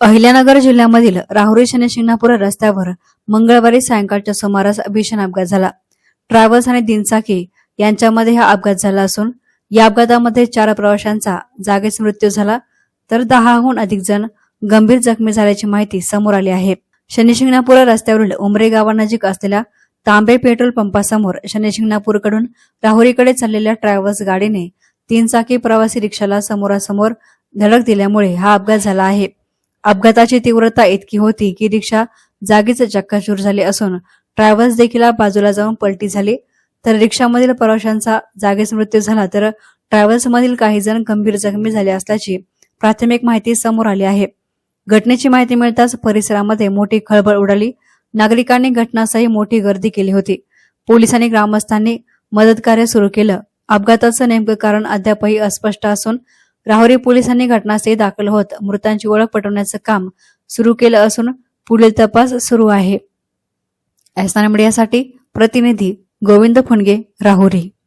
अहिल्यानगर जिल्ह्यामधील राहुरी शनी शिंगणापूर रस्त्यावर मंगळवारी सायंकाळच्या सुमारास भीषण अपघात झाला. ट्रॅव्हल्स आणि दिनचाकी यांच्यामध्ये हा अपघात झाला असून या अपघातामध्ये चार प्रवाशांचा जागीच मृत्यू झाला तर दहाहून अधिक जण गंभीर जखमी झाल्याची माहिती समोर आली आहे. शनिशिंगणापूर रस्त्यावरील उमरे गावानजीक असलेल्या तांबे पेट्रोल पंपासमोर शनिशिंगणापूरकडून राहुरीकडे चाललेल्या ट्रॅव्हल्स गाडीने तीन चाकी प्रवासी रिक्षाला समोरासमोर धडक दिल्यामुळे हा अपघात झाला आहे. अपघाताची तीव्रता इतकी होती की रिक्षा जागीच चक्काचूर झाली असून ट्रॅव्हल्स देखील बाजूला जाऊन पलटी झाली. तर रिक्षामधील प्रवाशांचा जागीच मृत्यू झाला तर ट्रॅव्हल्स मधील काही जण गंभीर जखमी झाले असल्याची प्राथमिक माहिती समोर आली आहे. घटनेची माहिती मिळताच परिसरामध्ये मोठी खळबळ उडाली. नागरिकांनी घटनास्थळी मोठी गर्दी केली होती. पोलिसांनी ग्रामस्थांनी मदत कार्य सुरू केलं. अपघाताचं नेमकं कारण अद्यापही अस्पष्ट असून राहुरी पोलिसांनी घटनास्थळी दाखल होत मृतांची ओळख पटवण्याचं काम सुरू केलं असून पुढील तपास सुरू आहे. मीडियासाठी प्रतिनिधी गोविंद फुंडगे राहुरी.